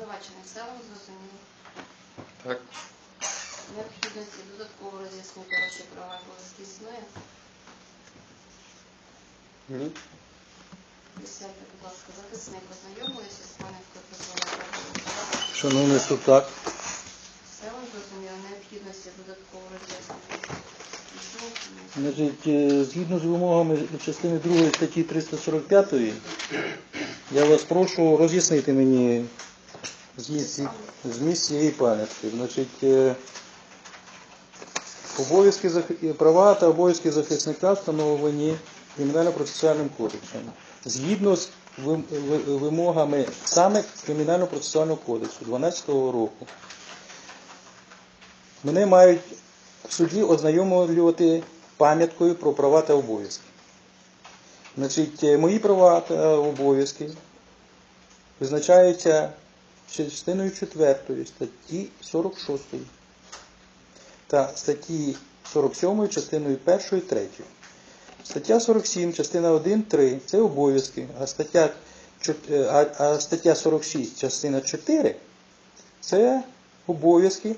Обвинувачений, все вам зрозуміло. Так. Необхідності додатково роз'яснити ваші права і обов'язки існує. Ні. Присядьте, будь ласка, захисник ознайомилися з пам'яткою про своє. Шановний суд, так. Все вам зрозуміло, необхідності додатково роз'яснити. Значить, е, згідно з вимогами частини 2 статті 345, я вас прошу роз'яснити мені зміст, ці- зміст цієї пам'ятки. Значить, е, обов'язки права та обов'язки захисника встановлені кримінально-процесуальним кодексом. Згідно з вимогами саме кримінально-процесуального кодексу 12 року, мене мають в суді ознайомлювати пам'яткою про права та обов'язки. Значить, е, мої права та обов'язки визначаються частиною 4 статті 46 та статті 47 частиною 1 і 3. Стаття 47, частина 1, 3 це обов'язки, а стаття, е, а, стаття 46, частина 4 це обов'язки,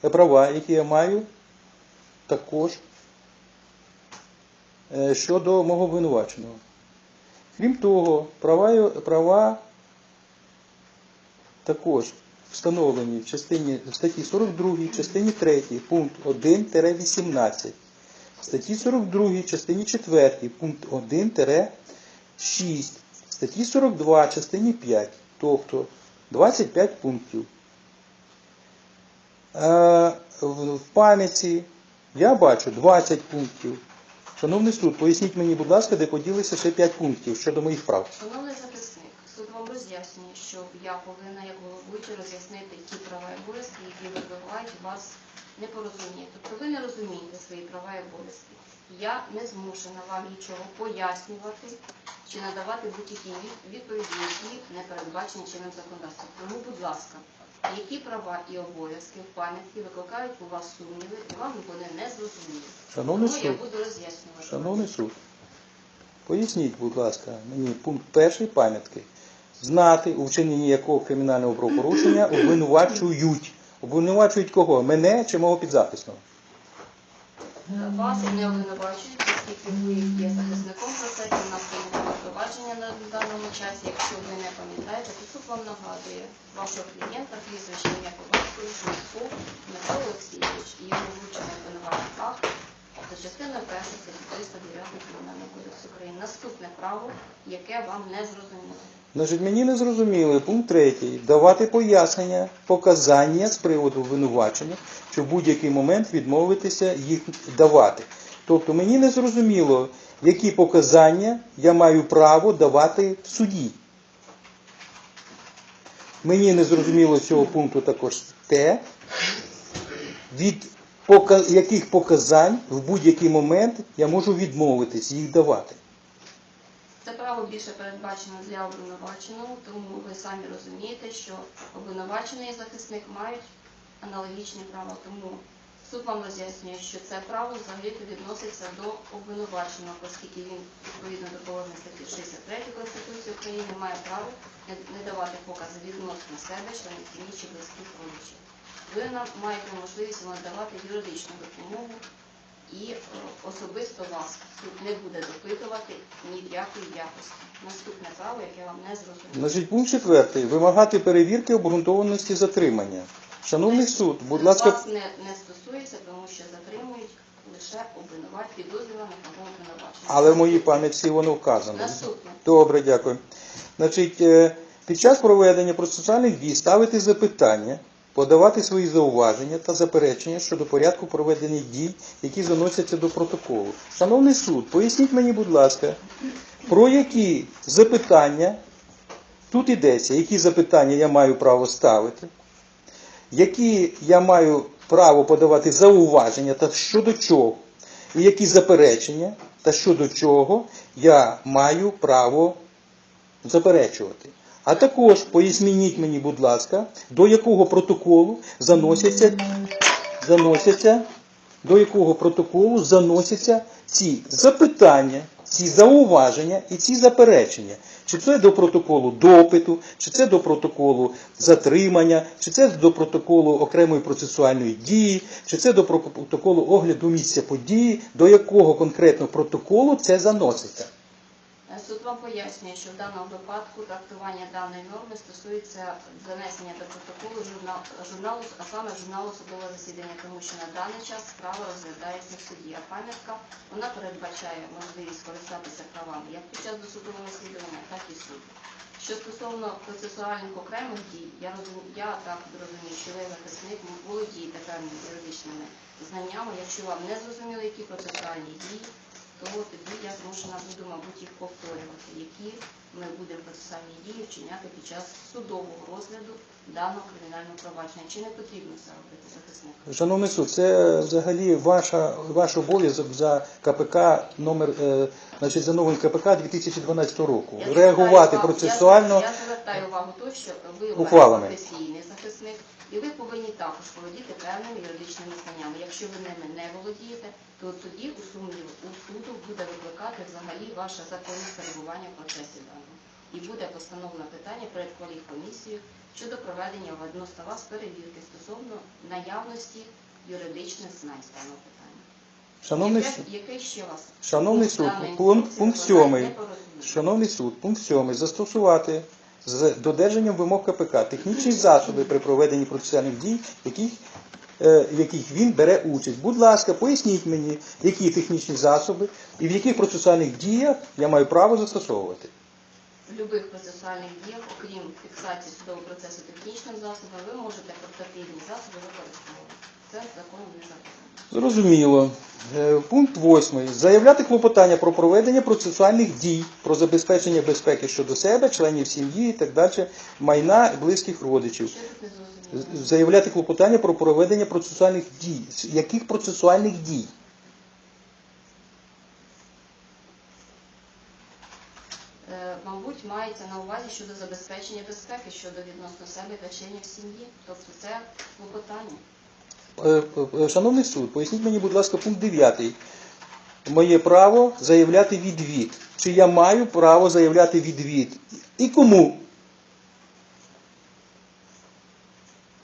права, які я маю також е, щодо мого обвинуваченого. Крім того, права, права також встановлені в частині статті 42, частині 3, пункт 1-18, статті 42, частині 4, пункт 1-6, статті 42, частині 5, тобто 25 пунктів. Е, в пам'яті я бачу 20 пунктів. Шановний суд, поясніть мені, будь ласка, де поділися ще 5 пунктів щодо моїх прав. Шановний захисник, суд що я повинна як головуючий роз'яснити ті права і обов'язки, які вибивають вас непорозуміння. Тобто ви не розумієте свої права і обов'язки. Я не змушена вам нічого пояснювати чи надавати будь-які відповіді, які не передбачені чинним законодавством. Тому, будь ласка, які права і обов'язки в пам'ятці викликають у вас сумніви, і вам вони не зрозуміли. Шановний Тому я буду роз'яснювати. шановний суд, поясніть, будь ласка, мені пункт перший пам'ятки. Знати, у вчиненні якого кримінального правопорушення обвинувачують. Обвинувачують кого? Мене чи мого підзаписного? Вас не обвинувачують, оскільки ви є захисником процесу, у нас є провадження на даному часі. Якщо ви не пам'ятаєте, то суд вам нагадує вашого клієнта, прізвище ім'я по батькові, Шумськов Дмитро Олексійович і його вручений обвинувальний акт за частиною першої статті 309 Кримінального кодексу України. Наступне право, яке вам не зрозуміло. Значить, мені не зрозуміли пункт третій. Давати пояснення, показання з приводу обвинувачення, що в будь-який момент відмовитися їх давати. Тобто мені не зрозуміло, які показання я маю право давати в суді. Мені не зрозуміло цього пункту також те, від яких показань в будь-який момент я можу відмовитись їх давати. Це право більше передбачено для обвинуваченого, тому ви самі розумієте, що обвинувачений і захисник мають аналогічні права. Тому суд вам роз'яснює, що це право взагалі відноситься до обвинуваченого, оскільки він відповідно до положення статті 63 Конституції України має право не- давати покази відносно себе, членів сім'ї чи близьких родичів. Ви нам маєте можливість надавати юридичну допомогу і е, особисто вас суд не буде допитувати ні в якої якості. Наступне право, яке вам не зрозуміло. Значить, пункт четвертий. Вимагати перевірки обґрунтованості затримання. Шановний суд, будь ласка, Вас не, не стосується, тому що затримують лише обвинувать підозрюваних або обвинувачених. але в моїй пам'ятці воно вказано. Наступне. Добре, дякую. Значить, е, під час проведення процесуальних дій ставити запитання, подавати свої зауваження та заперечення щодо порядку проведення дій, які заносяться до протоколу. Шановний суд, поясніть мені, будь ласка, про які запитання тут йдеться, які запитання я маю право ставити, які я маю право подавати зауваження та щодо чого, і які заперечення та щодо чого я маю право заперечувати. А також поясніть мені, будь ласка, до якого протоколу заносяться, заносяться, до якого протоколу заносяться ці запитання, ці зауваження і ці заперечення. Чи це до протоколу допиту, чи це до протоколу затримання, чи це до протоколу окремої процесуальної дії, чи це до протоколу огляду місця події, до якого конкретно протоколу це заноситься. Е, Суд вам пояснює, що в даному випадку трактування даної норми стосується занесення до протоколу журнал, журналу, а саме журналу судового засідання, тому що на даний час справа розглядається в суді. А пам'ятка вона передбачає можливість скористатися правами як під час досудового розслідування, так і суду. Що стосовно процесуальних окремих дій, я розумію, я так розумію, що ви захисник володієте певними юридичними знаннями. Якщо вам не зрозуміло, які процесуальні дії, то тоді я змушена буду, мабуть, їх повторювати, які ми будемо процесуальні дії вчиняти під час судового розгляду даного кримінального провадження. Чи не потрібно це робити захисник? Шановний суд, це взагалі ваша, ваш обов'язок за КПК номер, е, значить, за новим КПК 2012 року. Я Реагувати звертаю увагу- процесуально. Я, я звертаю увагу то, що ви у мене Ухвалами. професійний захисник, і ви повинні також володіти певними юридичними знаннями. Якщо ви ними не володієте, то тоді у сумнів у суду буде викликати взагалі ваше законне перебування в процесі даному. І буде постановлено питання перед кваліфкомісією щодо проведення відносно вас перевірки стосовно наявності юридичних знань з даного питання. Шановний Яке- суд, Який ще вас Шановний суд, пункт- пункт викликає сьомий. шановний суд, пункт 7. Застосувати з додержанням вимог КПК технічні засоби при проведенні процесуальних дій, яких, е, в яких він бере участь. Будь ласка, поясніть мені, які технічні засоби і в яких процесуальних діях я маю право застосовувати. Будь-яких процесуальних діях, окрім фіксації судового процесу технічним засобом, ви можете портативні засоби використовувати. Це законом не заборонено. Зрозуміло. Е, Пункт 8. Заявляти клопотання про проведення процесуальних дій, про забезпечення безпеки щодо себе, членів сім'ї і так далі, майна близьких родичів. Що тут не зрозуміло? Заявляти клопотання про проведення процесуальних дій. Яких процесуальних дій? Е, Мабуть, мається на увазі щодо забезпечення безпеки щодо відносно себе та членів сім'ї. Тобто це клопотання. Е, е, Шановний суд, поясніть мені, будь ласка, пункт 9. Моє право заявляти відвід. Чи я маю право заявляти відвід? І кому?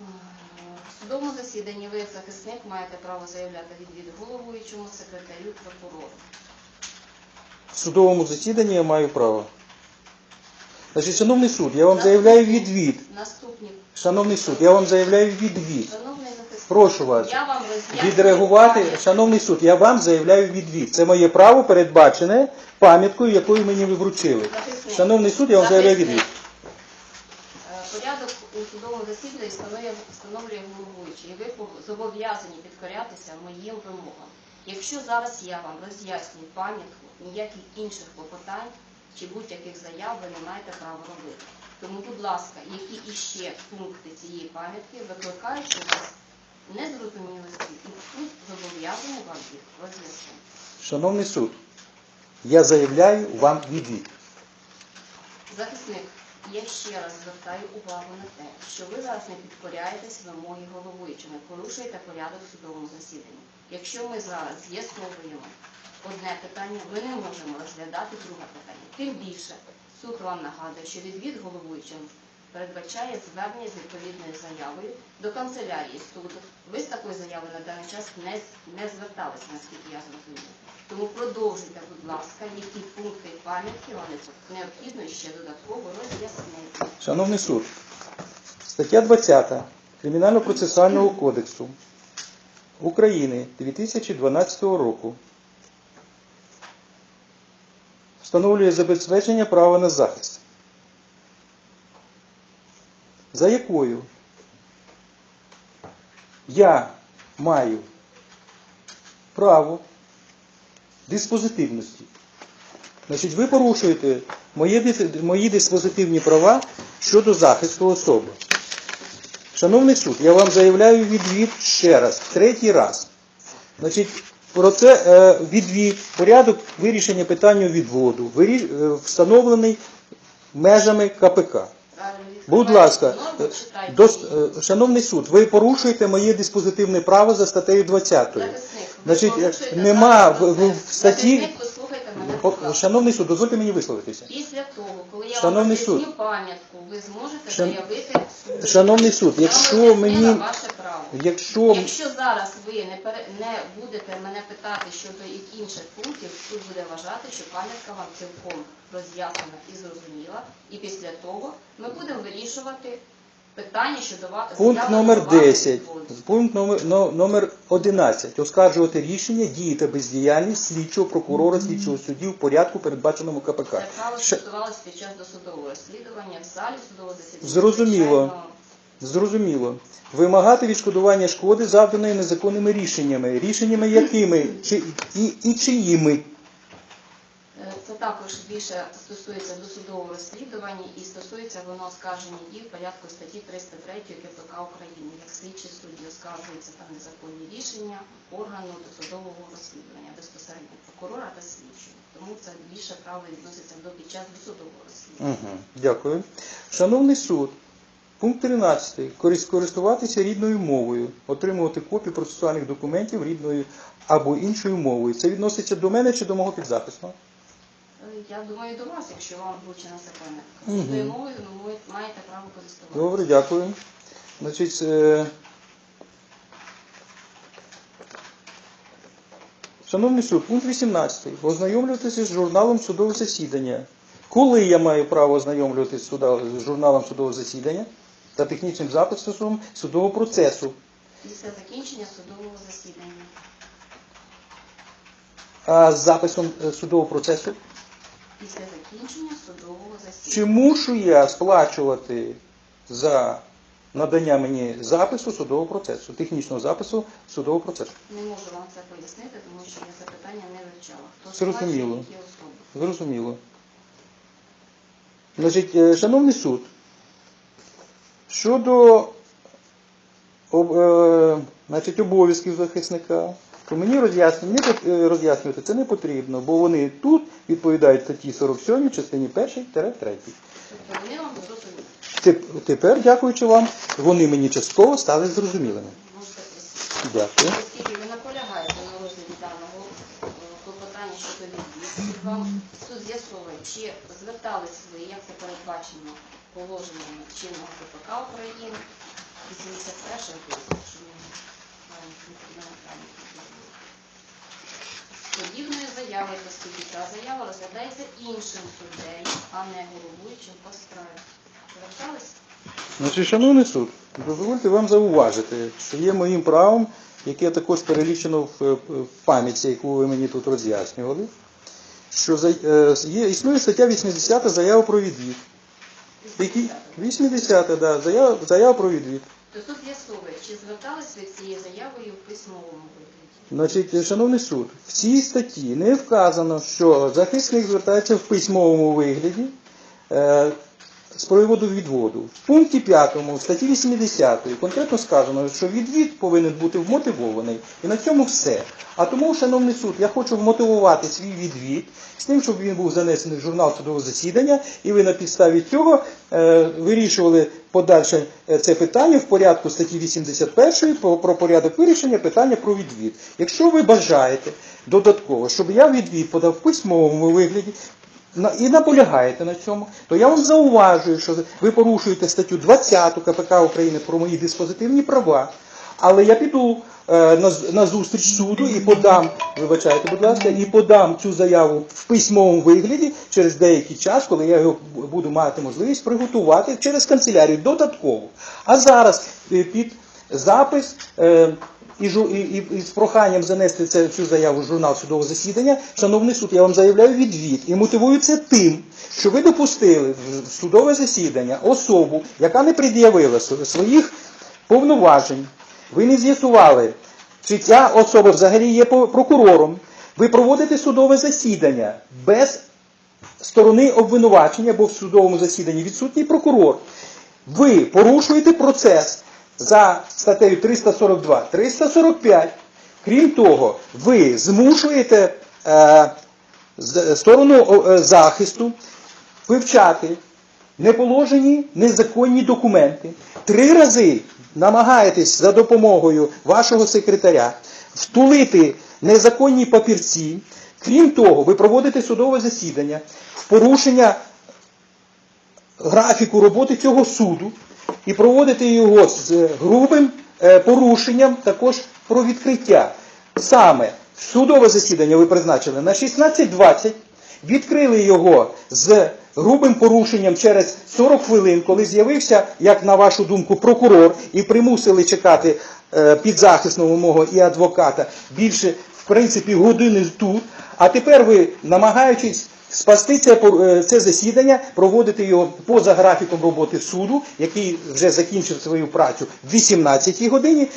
Е, В судовому засіданні ви, як захисник, маєте право заявляти відвід головуючому, секретарю, прокурору. В судовому засіданні я маю право. Значить, шановний суд, я вам заявляю відвід. Наступні. Шановний суд, я вам заявляю відвід. Шановний захисник, Прошу вас. я вам роз'яснюю Відреагувати, шановний суд, я вам заявляю відвід. Це моє право передбачене пам'яткою, якою мені ви вручили. Захисник. Шановний суд, я вам заявляю Захисник. відвід. Е, Порядок у судовому засіданні встановлює, встановлює головуючий, і ви зобов'язані підкорятися моїм вимогам. Якщо зараз я вам роз'яснюю пам'ятку, ніяких інших клопотань чи будь-яких заяв ви не маєте права робити. Тому, будь ласка, які іще пункти цієї пам'ятки викликають у вас незрозумілості, і суд зобов'язаний вам їх роз'яснити. Шановний суд, я заявляю вам відвід. Захисник, я ще раз звертаю увагу на те, що ви зараз не підкоряєтесь вимоги головуючого, порушуєте порядок судовому засіданні. Якщо ми зараз з'ясовуємо одне питання, ми не можемо розглядати друге питання. Тим більше суд вам нагадує, що відвід головуючим передбачає звернення з відповідною заявою до канцелярії суду. Ви з такою заявою на даний час не, не зверталися, наскільки я зрозуміла. Тому продовжуйте, будь ласка, які пункти пам'ятки вам необхідно ще додатково роз'яснити. Шановний суд, стаття 20 Кримінально-процесуального кодексу України 2012 року встановлює забезпечення права на захист, за якою я маю право диспозитивності. Значить, ви порушуєте мої, диспозитивні права щодо захисту особи. Шановний суд, я вам заявляю відвід ще раз, третій раз. Значить, про це е, відвід, порядок вирішення питання відводу вирі- е, встановлений межами КПК. Будь ласка, до, е, шановний суд, ви порушуєте моє диспозитивне право за статтею 20. Значить, нема в- в- в статті- послухайте мене, будь ласка. Шановний суд, дозвольте мені висловитися. Після того, коли я Шановний вам суд. пам'ятку, ви зможете Шан- заявити в суді. Шановний суд, Я вам якщо мені- ваше право. Якщо Якщо зараз ви не, пере... не будете мене питати щодо і- інших пунктів, суд буде вважати, що пам'ятка вам цілком роз'яснена і зрозуміла, і після того ми будемо вирішувати питання щодо вас. Пункт номер 10, пункт номер, но- номер 11. Оскаржувати рішення, дії та бездіяльність слідчого прокурора, слідчого судді в порядку, передбаченому КПК. Це право Ще- стосувалося під час досудового розслідування в залі судового засідання. Зрозуміло. Звичайно, Зрозуміло. Вимагати відшкодування шкоди, завданої незаконними рішеннями. Рішеннями якими чи, і, і чиїми? Це також більше стосується досудового розслідування і стосується воно оскарження дій в порядку статті 303 КПК України. Як слідчі судді оскаржуються там незаконні рішення органу досудового розслідування безпосередньо прокурора та слідчого. Тому це більше право відноситься до під час досудового розслідування. Угу. Дякую. Шановний суд, пункт 13. Корис- Користуватися рідною мовою, отримувати копії процесуальних документів рідною або іншою мовою. Це відноситься до мене чи до мого підзахисного? Я думаю, до вас, якщо вам вручена ця пам'ятка. Мгм. Мовою ви маєте право користуватися. Добре, дякую. Значить, е, шановний суд, пункт 18. Ознайомлюватися з журналом судового засідання. Коли я маю право ознайомлюватися з суда- з журналом судового засідання та технічним записом судового процесу? Після закінчення судового засідання. А з записом е, судового процесу? Після закінчення судового засідання. Чи мушу я сплачувати за надання мені запису судового процесу, технічного запису судового процесу? Не можу вам це пояснити, тому що я це питання не вивчала. Хто Зрозуміло. сплачує, які особи. Зрозуміло. Значить, е, шановний суд, щодо об- е, значить, обов'язків захисника, то мені е, роз'яснювати це не потрібно, бо вони тут відповідають статті 47, частині 1-3. Тобто вони вам зрозуміли. Теп- Тепер, дякуючи вам, вони мені частково стали зрозумілими. Дякую. Ви наполягаєте на розгляді даного е, клопотання щодо відвід, вам суд з'ясовує, чи звертались ви, як це передбачено положеннями чинного КПК України, 81 випуск, що ми маємо фундаментальні підходи. Подібною заявою до суді та заява розглядається іншим суддею, а не головуючим по справі. Значить, шановний суд, дозвольте вам зауважити, що є моїм правом, яке також перелічено в, в пам'ятці, яку ви мені тут роз'яснювали, що за- е, є, існує стаття 80 заява про відвід. Які? 80, да, заява, заява про відвід. То суд з'ясовує, чи звертались ви цією заявою в письмовому вигляді. Значить, шановний суд, в цій статті не вказано, що захисник звертається в письмовому вигляді е, з приводу відводу. В пункті 5 статті 80 конкретно сказано, що відвід повинен бути вмотивований. І на цьому все. А тому, шановний суд, я хочу вмотивувати свій відвід з тим, щоб він був занесений в журнал судового засідання, і ви на підставі цього е, вирішували подальше е, це питання в порядку статті 81 про, про порядок вирішення питання про відвід. Якщо ви бажаєте додатково, щоб я відвід подав письмовому вигляді, і наполягаєте на цьому, то я вам зауважую, що ви порушуєте статтю 20 КПК України про мої диспозитивні права. Але я піду е, на, зустріч суду і подам, вибачайте, будь ласка, і подам цю заяву в письмовому вигляді через деякий час, коли я його буду мати можливість приготувати через канцелярію додатково. А зараз е, під запис. І, і, і з проханням занести це, цю заяву в журнал судового засідання, шановний суд, я вам заявляю відвід і мотивую це тим, що ви допустили в судове засідання особу, яка не пред'явила своїх повноважень. Ви не з'ясували, чи ця особа взагалі є прокурором. Ви проводите судове засідання без сторони обвинувачення, бо в судовому засіданні відсутній прокурор. Ви порушуєте процес за статтею 342, 345. Крім того, ви змушуєте е, з- сторону е, захисту вивчати неположені незаконні документи. Три рази намагаєтесь за допомогою вашого секретаря втулити незаконні папірці. Крім того, ви проводите судове засідання в порушення графіку роботи цього суду і проводити його з грубим е, порушенням також про відкриття. Саме судове засідання ви призначили на 16.20, відкрили його з грубим порушенням через 40 хвилин, коли з'явився, як на вашу думку, прокурор, і примусили чекати е, підзахисного мого і адвоката більше, в принципі, години тут. А тепер ви, намагаючись спасти це, е, це засідання, проводити його поза графіком роботи суду, який вже закінчив свою працю в 18 годині,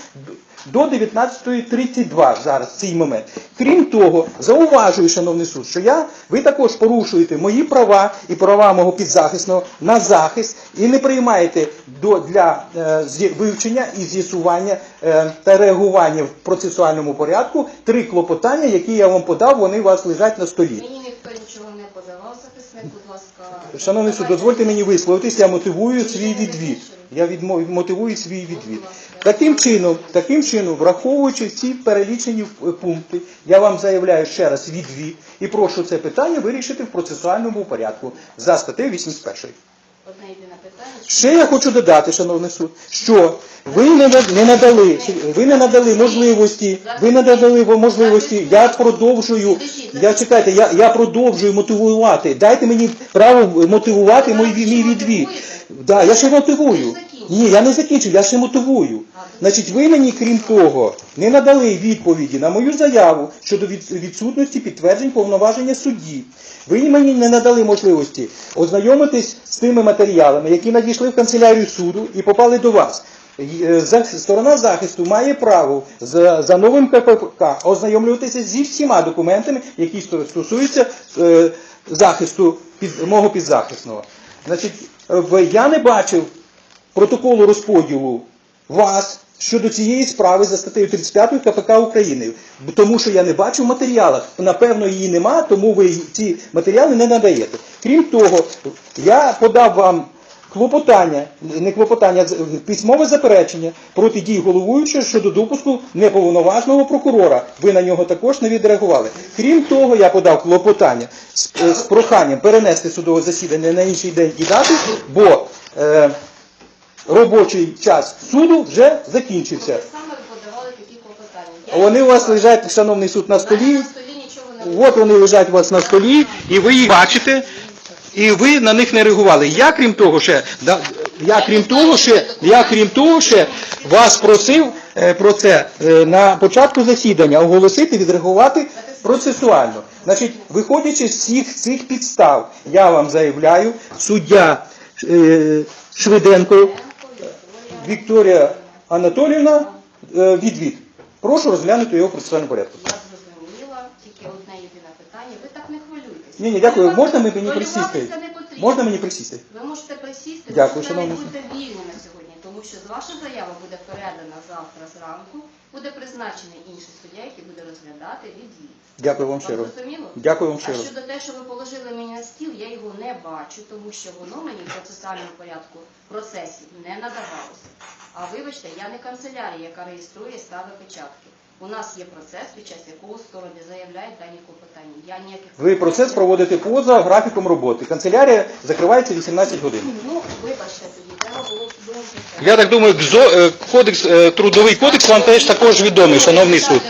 до 19.32 зараз, в цей момент. Крім того, зауважую, шановний суд, що я, ви також порушуєте мої права і права мого підзахисного на захист і не приймаєте до, для е, вивчення і з'ясування е, та реагування в процесуальному порядку три клопотання, які я вам подав, вони у вас лежать на столі. Нічого не подавав, захисник, будь ласка. Шановний суд, дозвольте мені висловитись, я мотивую свій відвід. Я мотивую свій відвід. Таким чином, таким чином, враховуючи ці перелічені пункти, я вам заявляю ще раз відвід і прошу це питання вирішити в процесуальному порядку за статтею 81. Одне єдине питання. Ще я хочу додати, шановний суд, що ви не, не надали, ви не надали можливості, ви не надали можливості, я продовжую, я чекайте, я, я продовжую мотивувати. Дайте мені право мотивувати мій, мій відвід. Да, я ще мотивую. Ні, я не закінчив, я ще мотивую. Значить, ви мені, крім того, не надали відповіді на мою заяву щодо відсутності підтверджень повноваження судді. Ви мені не надали можливості ознайомитись з тими матеріалами, які надійшли в канцелярію суду і попали до вас. Е, Сторона захисту має право за, новим КПК ознайомлюватися зі всіма документами, які стосуються е, захисту мого підзахисного. Значить, я не бачив протоколу розподілу вас щодо цієї справи за статтею 35 КПК України. Тому що я не бачу в. Напевно, її нема, тому ви ці матеріали не надаєте. Крім того, я подав вам клопотання, не клопотання, письмове заперечення проти дій головуючого щодо допуску неповноважного прокурора. Ви на нього також не відреагували. Крім того, я подав клопотання з, е, з проханням перенести судове засідання на інший день і дату, бо е, робочий час суду вже закінчився. Саме подавали такі клопотання? Вони у вас лежать, шановний суд, на столі. на столі нічого не От вони лежать у вас на столі, і ви їх бачите, і ви на них не реагували. Я крім того ще, да, я крім того ще, я крім того ще вас просив е, про це е, на початку засідання оголосити, відреагувати процесуально. Значить, виходячи з всіх цих підстав, я вам заявляю, суддя е, Швиденко Вікторія Анатоліївна е, відвід. Прошу розглянути його в процесуальному порядку. Я зрозуміла, тільки одне єдине питання. Ви так не хвилюйтесь. Ні, ні, дякую. Можна мені хвилюватися присісти? не потрібно. Можна мені присісти? Ви можете присісти, Дякую, ви шановний будете вільними сьогодні, тому що з ваша заява буде передана завтра зранку, буде призначений інший суддя, який буде розглядати відвід. Дякую вам щиро. зрозуміло? Дякую вам А щодо те, що ви положили мені на стіл, я його не бачу, тому що воно мені в процесуальному порядку процесів не надавалося. А вибачте, я не канцелярія, яка реєструє стави печатки. У нас є процес, під час якого сторони заявляють дані клопотання. Я ніяких Ви процес проводите поза графіком роботи. Канцелярія закривається 18 годин. Ну, вибачте тоді, треба було. Я так думаю, е, кодекс, е, трудовий кодекс вам теж також відомий, шановний суд.